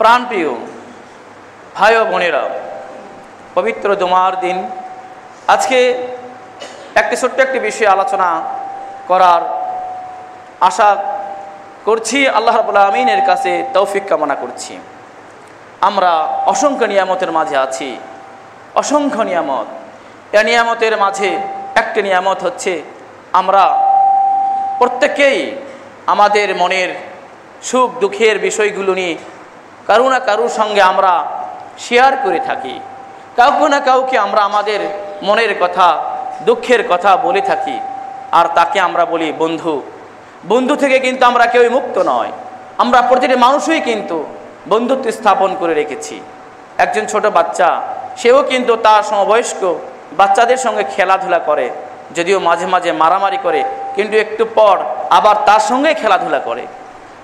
প্রাণপ্রিয় ভাই ও বোনেরা, পবিত্র জমার দিন। আজকে একটি ছোট্ট একটি বিষয়ে আলোচনা করার আশা করছি আল্লাহ রবুল্লা আমিনের কাছে তৌফিক কামনা করছি। আমরা অসংখ্য নিয়ামতের মাঝে আছি, অসংখ্য নিয়ামত। এ নিয়ামতের মাঝে একটি নিয়ামত হচ্ছে আমরা প্রত্যেকেই আমাদের মনের সুখ দুঃখের বিষয়গুলো নিয়ে কারও না কারোর সঙ্গে আমরা শেয়ার করে থাকি। কাউকে না কাউকে আমরা আমাদের মনের কথা, দুঃখের কথা বলে থাকি। আর তাকে আমরা বলি বন্ধু। বন্ধু থেকে কিন্তু আমরা কেউই মুক্ত নয়। আমরা প্রতিটি মানুষই কিন্তু বন্ধুত্ব স্থাপন করে রেখেছি। একজন ছোট বাচ্চা, সেও কিন্তু তার সমবয়স্ক বাচ্চাদের সঙ্গে খেলাধুলা করে, যদিও মাঝে মাঝে মারামারি করে, কিন্তু একটু পর আবার তার সঙ্গে খেলাধুলা করে।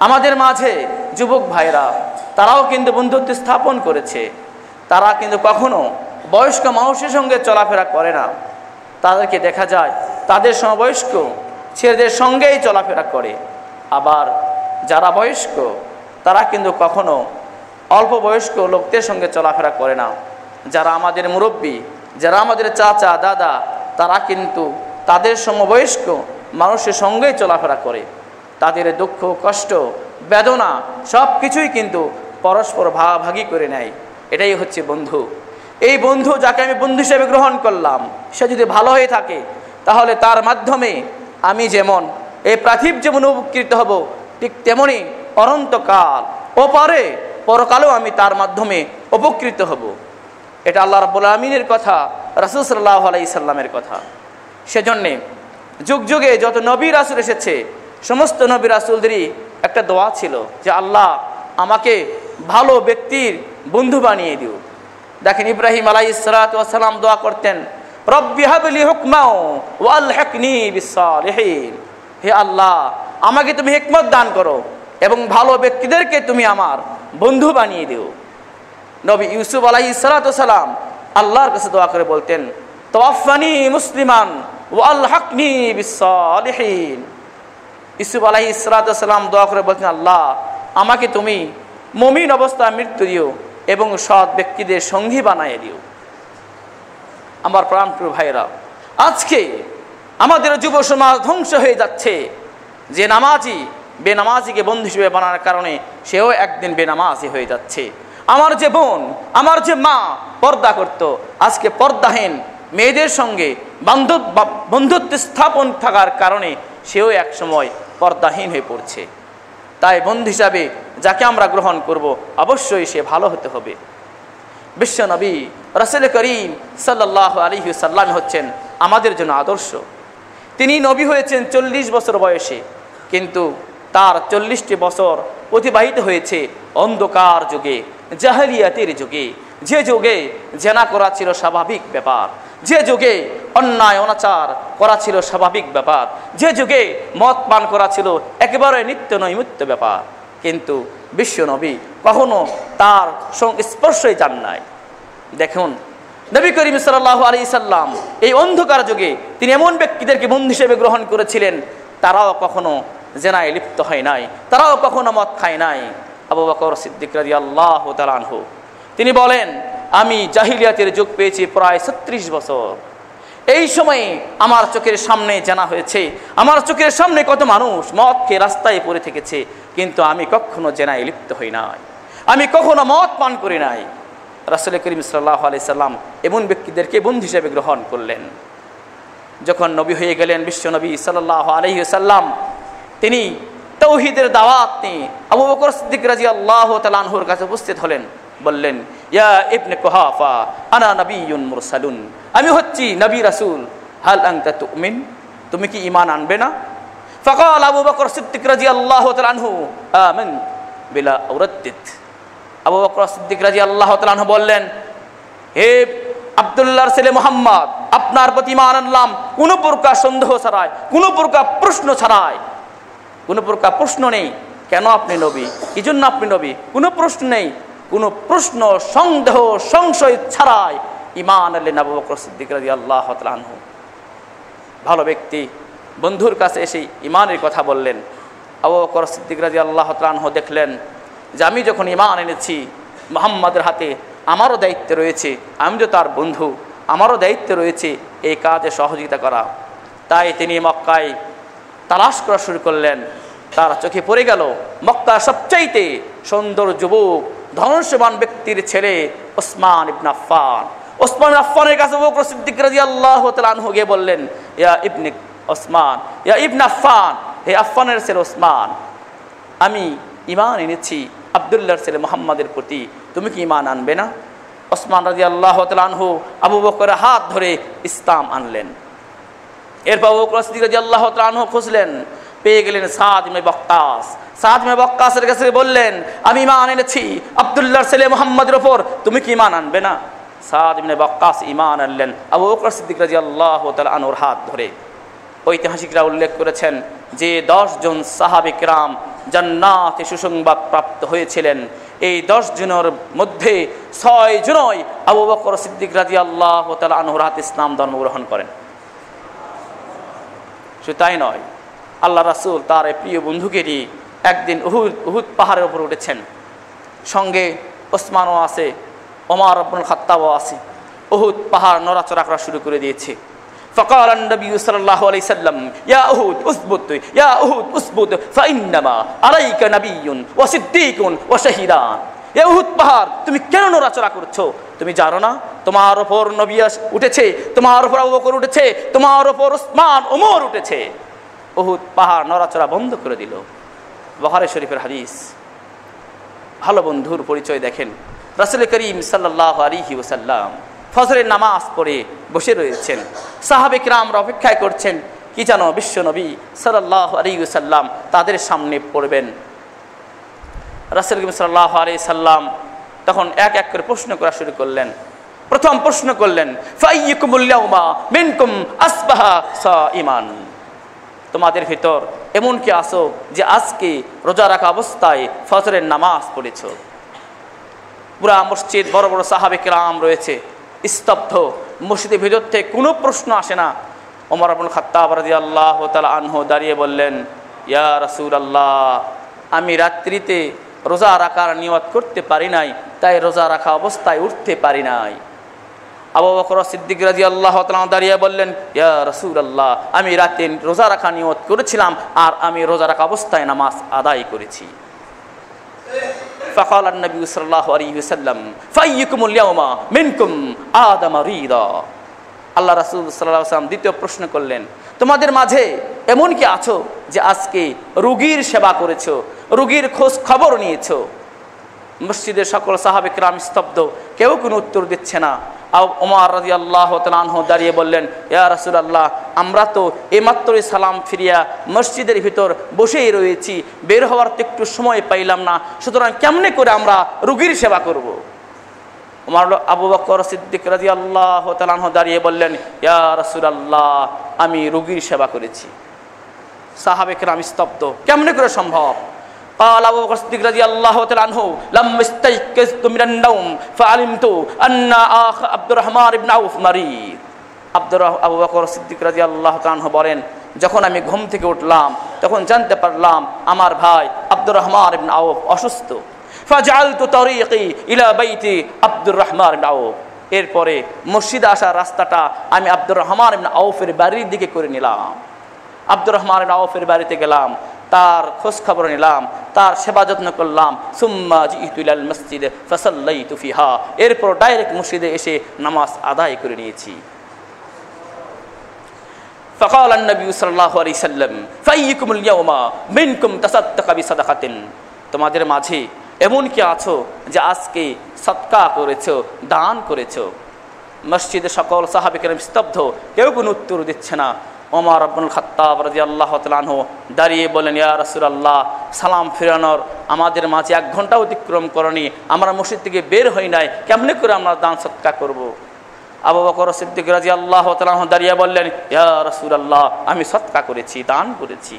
আমাদের মাঝে যুবক ভাইরা তারাও কিন্তু বন্ধুত্ব স্থাপন করেছে। তারা কিন্তু কখনো বয়স্ক মানুষের সঙ্গে চলাফেরা করে না। তাদেরকে দেখা যায়, তাদের সমবয়স্ক ছেলেদের সঙ্গেই চলাফেরা করে। আবার যারা বয়স্ক, তারা কিন্তু কখনো অল্প বয়স্ক লোকদের সঙ্গে চলাফেরা করে না। যারা আমাদের মুরব্বী, যারা আমাদের চাচা, দাদা, তারা কিন্তু তাদের সমবয়স্ক মানুষের সঙ্গেই চলাফেরা করে। তাদের দুঃখ, কষ্ট, বেদনা সব কিছুই কিন্তু পরস্পর ভাগাভাগি করে নেয়। এটাই হচ্ছে বন্ধু। এই বন্ধু যাকে আমি বন্ধু হিসেবে গ্রহণ করলাম, সে যদি ভালো হয়ে থাকে, তাহলে তার মাধ্যমে আমি যেমন এই প্রাথিব যেমন উপকৃত হব, ঠিক তেমনই অনন্তকাল ওপারে পরকালেও আমি তার মাধ্যমে উপকৃত হব। এটা আল্লাহ রাব্বুল আমিনের কথা, রাসুল সাল্লাহ আলাইসাল্লামের কথা। সেজন্যে যুগ যুগে যত নবী রাসুল এসেছে, সমস্ত নবী রাসুলদেরই একটা দোয়া ছিল যে, আল্লাহ, আমাকে ভালো ব্যক্তির বন্ধু বানিয়ে দিও। দেখেন ইব্রাহিম আলাই সালাম দোয়া করতেন, রব্বি হাবলি হুকমাও ওয়াল হেকনি বিসালিহিন হে আল্লাহ, আমাকে তুমি হিকমত দান করো এবং ভালো ব্যক্তিদেরকে তুমি আমার বন্ধু বানিয়ে দিও। নবী ইউসুফ আলাই সালাম আল্লাহর কাছে দোয়া করে বলতেন তোয়াফানি মুসলিমান ওয়াল হাকনি বিসালিহিন ইসুফ আলাহি সালাম দোয়া করে বলছেন আল্লাহ, আমাকে তুমি মমিন অবস্থা মৃত্যু দিও এবং সৎ ব্যক্তিদের সঙ্গী বানাইয়ে দিও। আমার প্রাণপ্রিয় ভাইরা আজকে আমাদের যুব সমাজ ধ্বংস হয়ে যাচ্ছে। যে নামাজি বেনামাজিকে বন্ধু হিসেবে বানানোর কারণে সেও একদিন বেনামাজি হয়ে যাচ্ছে। আমার যে বোন, আমার যে মা পর্দা করত। আজকে পর্দাহীন মেয়েদের সঙ্গে বন্ধুত্ব স্থাপন থাকার কারণে সেও এক সময় পর্দাহীন হয়ে পড়ছে। তাই বন্ধু হিসাবে যাকে আমরা গ্রহণ করব, অবশ্যই সে ভালো হতে হবে। বিশ্বনবী রসেল করিম সাল্লাহ আলী সাল্লাম হচ্ছেন আমাদের জন্য আদর্শ। তিনি নবী হয়েছেন চল্লিশ বছর বয়সে, কিন্তু তার চল্লিশটি বছর অতিবাহিত হয়েছে অন্ধকার যুগে, জাহালিয়াতের যুগে। যে যুগে জেনা করা ছিল স্বাভাবিক ব্যাপার। যে যুগে অন্যায় অনাচার করা ছিল স্বাভাবিক ব্যাপার, যে যুগে মদ পান করা ছিল একেবারে নিত্য নৈমিত্য ব্যাপার, কিন্তু বিশ্বনবী কখনো তার স্পর্শই যান নাই। দেখুন, নবী করিম সাল্লাহ আলী সাল্লাম এই অন্ধকার যুগে তিনি এমন ব্যক্তিদেরকে বন্ধু হিসেবে গ্রহণ করেছিলেন, তারাও কখনো জেনায় লিপ্ত হয় নাই, তারাও কখনো মদ খায় নাই। আবু বকর সিদ্দিক রাজি আল্লাহ তালানহু তিনি বলেন আমি জাহিলিয়াতের যুগ পেয়েছি প্রায় ছত্রিশ বছর। এই সময়ে আমার চোখের সামনে জানা হয়েছে, আমার চোখের সামনে কত মানুষ মদ খেয়ে রাস্তায় পড়ে থেকেছে, কিন্তু আমি কখনো জেনায় লিপ্ত হই নাই। আমি কখনো মদ পান করি নাই। রাসুল করিম সাল্লাহ আলি সাল্লাম এমন ব্যক্তিদেরকে বন্ধু হিসেবে গ্রহণ করলেন। যখন নবী হয়ে গেলেন বিশ্বনবী সাল্লাহ আলহি সাল্লাম, তিনি তৌহিদের দাওয়াত নিয়ে আবু বকর সিদ্দিক রাজি আল্লাহ তালানহুর কাছে উপস্থিত হলেন। বললেন, ইয়া ইবনে কুহাফা, আনা নবীন মুরসালুন। আমি হচ্ছি নবী রাসূল। হাল আনতা তুমিন? তুমি কি ঈমান আনবে না? ফাকাল আবু বকর সিদ্দিক রাদিয়াল্লাহু তাআলা আনহু। আমিন। বিলা আওরাদ্দিত আবু বকর সিদ্দিক রাদিয়াল্লাহু তাআলা আনহু বললেন, হে আব্দুল্লাহর ছেলে মোহাম্মদ, আপনার প্রতি ঈমান আনলাম। কোনো প্রকার সন্দেহ ছাড়াই, কোনো প্রকার প্রশ্ন ছাড়াই। কোনো প্রকার প্রশ্ন নেই? কেন আপনি নবী? কি জন্য আপনি নবী? কোনো প্রশ্ন নেই। কোনো প্রশ্ন, সন্দেহ, সংশয় ছাড়াই ইমান আল্লাহ আবু বকর সিদ্দিক রাজি আল্লাহ আনহু। ভালো ব্যক্তি, বন্ধুর কাছে এসে ইমানের কথা বললেন। আবু বকর সিদ্দিক রাজি আল্লাহ আনহু দেখলেন যে আমি যখন ইমান এনেছি, মোহাম্মদের হাতে আমারও দায়িত্ব রয়েছে আমি তো তার বন্ধু, আমারও দায়িত্ব রয়েছে এই কাজে সহযোগিতা করা। তাই তিনি মক্কায় তালাশ করা শুরু করলেন। তার চোখে পড়ে গেল মক্কা সবচাইতে সুন্দর যুবক ধনুষ্যবান ব্যক্তির ছেলে ওসমান ইবন আফফান। ওসমান আফফানের কাছে বকর সিদ্দিক রাজি আল্লাহ আনহু গিয়ে বললেন, ইয়া ইবনে ওসমান, ইয়া ইবন আফফান, হে আফফানের ছেলে ওসমান, আমি ইমান এনেছি আবদুল্লাহর ছেলে মোহাম্মদের প্রতি, তুমি কি ইমান আনবে না? ওসমান রাজি আল্লাহ আনহু আবু বকরের হাত ধরে ইসলাম আনলেন। এরপর বকর সিদ্দিক রাজি আল্লাহ আনহু খুঁজলেন পেয়ে গেলেন সাদ বক্তাস বক্কাস। সাদ বক্কাসের কাছে বললেন, আমি ইমান এনেছি। আবদুল্লাহর ছেলে মোহাম্মদের ওপর। তুমি কি ইমান আনবে না? সাদ ইবনে বক্কাস ইমান আনলেন। আবু বকর সিদ্দিক রাজি আল্লাহ আনহুর হাত ধরে। ঐতিহাসিকরা উল্লেখ করেছেন যে জন সাহাবিক রাম জান্নাতে সুসংবাদ প্রাপ্ত হয়েছিলেন। এই দশ জনের মধ্যে ছয় জনই আবু বকর সিদ্দিক রাজি আল্লাহ আনহুর হাত ইসলাম ধর্মগ্রহণ করেন। শুধু তাই নয় আল্লাহ রাসুল তার এই প্রিয় বন্ধুকে নিয়ে একদিন উহুদ উহুদ পাহাড়ের উপর উঠেছেন সঙ্গে ওসমানও আছে ওমার আব্বুল খাত্তাবও আছে উহুদ পাহাড় নড়াচড়া করা শুরু করে দিয়েছে فقال النبي صلى الله عليه وسلم يا أهود أثبت يا أهود أثبت فإنما عليك نبي وصديق وشهيدان এ উহুদ পাহাড় তুমি কেন নড়াচড়া করছো তুমি জানো না তোমার ওপর নবী আস- উঠেছে তোমার ওপর আবু বকর উঠেছে তোমার ওপর ওসমান ওমর উঠেছে উহুদ পাহাড় নড়াচড়া বন্ধ করে দিল। বহারে শরীফের হাদিস। ভালো বন্ধুর পরিচয় দেখেন। রাসুল করিম সাল্লাহ আলিহি ওসাল্লাম ফজরের নামাজ পড়ে বসে রয়েছেন। সাহাবেক রামরা অপেক্ষায় করছেন, কি জানো বিশ্ব নবী সাল্লাহ আলী সাল্লাম তাদের সামনে পড়বেন। রাসুল করিম সাল্লাহ আলি সাল্লাম তখন এক এক করে প্রশ্ন করা শুরু করলেন। প্রথম প্রশ্ন করলেন ফাইয়ুকুমুল্লাউমা মিনকুম আসবাহা সা ইমান তোমাদের ভিতর এমন কি আসো যে আজকে রোজা রাখা অবস্থায় ফজরের নামাজ পড়েছ। পুরা মসজিদ বড় বড় সাহাবে রাম রয়েছে, স্তব্ধ। মসজিদের ভিতর থেকে কোনো প্রশ্ন আসে না। ওমর আবুল রাজি আল্লাহ তালা আনহু দাঁড়িয়ে বললেন, ইয়া রসুল আল্লাহ আমি রাত্রিতে রোজা রাখার নিয়ত করতে পারি নাই, তাই রোজা রাখা অবস্থায় উঠতে পারি নাই। আবু বকর সিদ্দিক রাজি আল্লাহ তাআলা দাঁড়িয়ে বললেন ইয়া রসুল আল্লাহ আমি রাতে রোজা রাখা নিয়ত করেছিলাম আর আমি রোজা রাখা অবস্থায় নামাজ আদায় করেছি فقال النبي صلى الله عليه وسلم فأيكم اليوم منكم آدم ريدا আল্লাহ রাসুল সাল্লাহ সাল্লাম দ্বিতীয় প্রশ্ন করলেন তোমাদের মাঝে এমন কি আছো যে আজকে রুগীর সেবা করেছো রুগীর খোঁজ খবর নিয়েছো মসজিদের সকল সাহাবে রাম স্তব্ধ কেউ কোনো উত্তর দিচ্ছে না আও ওমর রাজি আল্লাহ তালহ দাঁড়িয়ে বললেন, ইয়া রাসুল আল্লাহ আমরা তো এইমাত্রই সালাম ফিরিয়া মসজিদের ভিতর বসেই রয়েছি, বের হওয়ার তো একটু সময় পাইলাম না, সুতরাং কেমনে করে আমরা রুগীর সেবা করব। ওমর আবু বকর সিদ্দিক রাজি আল্লাহ তালহ দাঁড়িয়ে বললেন, ইয়া রাসুল আল্লাহ আমি রুগীর সেবা করেছি সাহাবেক রাম স্তব্ধ, কেমনে করে সম্ভব قال أبو بكر الصديق رضي الله تعالى عنه لما استيقظت من النوم فعلمت أن أخ عبد الرحمن بن عوف مريض আব্দুর রহ- আবু বকর সিদ্দিক রাজি আল্লাহ তাআলা বলেন যখন আমি ঘুম থেকে উঠলাম তখন জানতে পারলাম আমার ভাই আব্দুর রহমান ইবনে আউফ অসুস্থ ফাজআলতু তরিকি ইলা বাইতি আব্দুর রহমান ইবনে আউফ এরপরে মসজিদে আসার রাস্তাটা আমি আব্দুর রহমান ইবনে আউফের বাড়ির দিকে করে নিলাম আব্দুর রহমান আউফের বাড়িতে গেলাম তার খোঁজ খবর নিলাম তার সেবা যত্ন করলাম সুম্মা জিতুল মসজিদ ফসল্লাই তুফিহা এরপর ডাইরেক্ট মসজিদে এসে নামাজ আদায় করে নিয়েছি فقال النبي صلى الله عليه وسلم فأيكم اليوم منكم تصدق بصدقة তোমাদের মাঝে এমন কি আছো যে আজকে সৎকা করেছো দান করেছো মসজিদে সকল সাহাবিকের স্তব্ধ কেউ কোনো উত্তর দিচ্ছে না ওমর আব্বুল খাত্তাব রাজি আল্লাহ তালাহ দাঁড়িয়ে বলেন ইয়া রাসূলুল্লাহ, সালাম ফিরানোর আমাদের মাঝে এক ঘণ্টা অতিক্রম করনি। আমরা মসজিদ থেকে বের হই নাই। কেমনে করে আমরা দান সৎকা করব? আবু বকর সিদ্দিক রাজি আল্লাহ তালাহ দাঁড়িয়ে বললেন, ইয়া রাসূলুল্লাহ, আমি সৎকা করেছি, দান করেছি।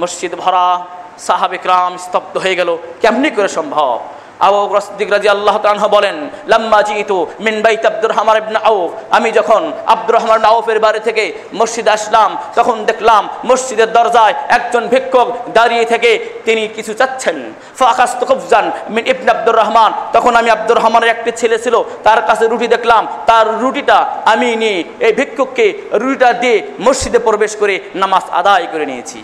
মসজিদ ভরা সাহাবিকরাম স্তব্ধ হয়ে গেল। কেমনি করে সম্ভব? আবু বকর সিদ্দিক রাদিয়াল্লাহু তাআলা বলেন, লাম্মা জিতু মিন বাইত আব্দুর রহমান ইবনে আউফ। আমি যখন আব্দুর রহমান আউফের বাড়ি থেকে মসজিদে আসলাম, তখন দেখলাম মসজিদের দরজায় একজন ভিক্ষুক দাঁড়িয়ে থেকে তিনি কিছু চাচ্ছেন। ফাকাস্তু কুফজান মিন ইবনে আব্দুর রহমান। তখন আমি আব্দুর রহমানের একটি ছেলে ছিল, তার কাছে রুটি দেখলাম। তার রুটিটা আমি নিয়ে এই ভিক্ষুককে রুটিটা দিয়ে মসজিদে প্রবেশ করে নামাজ আদায় করে নিয়েছি।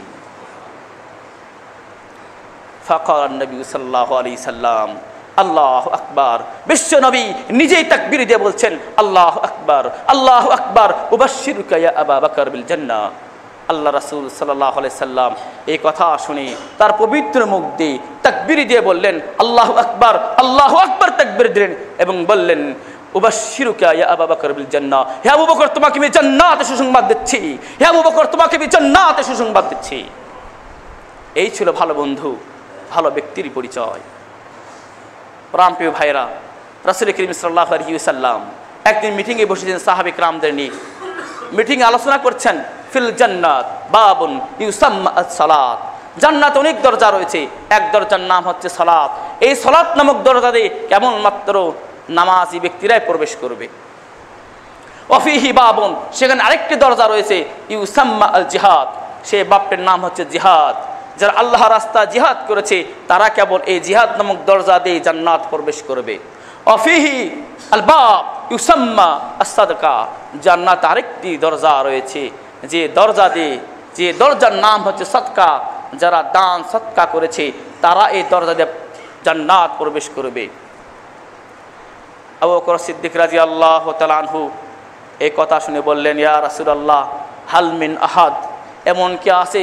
সাল্লাম, আল্লাহ আকবার। বিশ্ব নবী নিজেই তাকবির দিয়ে বলছেন, আল্লাহ আকবার আল্লাহ আকবার উবাশির আবা বকর বিল আল্লাহ রাসূল সাল্লাহ সাল্লাম এই কথা শুনে তার পবিত্র মুখ দিয়ে তাকবির দিয়ে বললেন, আল্লাহ আকবার আল্লাহ আকবার তাকবির দিলেন। এবং বললেন তোমাকে আমি দিচ্ছি। তোমাকে দিচ্ছি। এই ছিল ভালো বন্ধু ভালো ব্যক্তির পরিচয়। প্রাণপ্রিয় ভাইরা রাসুল করিম সাল্লাহ আলহিউসাল্লাম একদিন মিটিংয়ে বসেছেন সাহাবিক রামদের নিয়ে। মিটিংয়ে আলোচনা করছেন, ফিল জান্নাত, বাবুন ইউসাম্মা সালাত জান্নাত অনেক দরজা রয়েছে, এক দরজার নাম হচ্ছে সালাত। এই সালাত নামক দরজা দিয়ে কেমনমাত্র নামাজি ব্যক্তিরাই প্রবেশ করবে। অফিহি বাবুন, সেখানে আরেকটি দরজা রয়েছে, ইউসাম্মা আল জিহাদ সে বাপের নাম হচ্ছে জিহাদ। যারা আল্লাহ রাস্তা জিহাদ করেছে, তারা কেবল এই জিহাদ নামক দরজা দিয়ে জান্নাত প্রবেশ করবে। অফিহি আল বাব ইউসাম্মা আসাদকা জান্নাত আরেকটি দরজা রয়েছে। যে দরজা দিয়ে, যে দরজার নাম হচ্ছে সৎকা যারা দান সৎকা করেছে, তারা এই দরজা দিয়ে জান্নাত প্রবেশ করবে। আবু বকর সিদ্দিক রাজি আল্লাহ তালানহু এই কথা শুনে বললেন, ইয়া রাসুলাল্লাহ হালমিন আহাদ? এমন কি আছে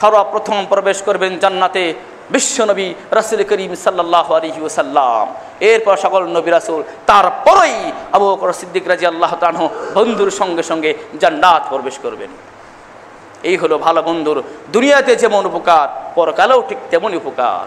সর্বপ্রথম প্রবেশ করবেন জান্নাতে বিশ্বনবী রাসুল করিম সাল্লাহ আলহি ওসাল্লাম এরপর সকল নবী রাসুল, তারপরেই আবু বকর সিদ্দিক রাজি আল্লাহ তানহ বন্ধুর সঙ্গে সঙ্গে জান্নাত প্রবেশ করবেন। এই হলো ভালো বন্ধুর দুনিয়াতে যেমন উপকার, পরকালেও ঠিক তেমনই উপকার।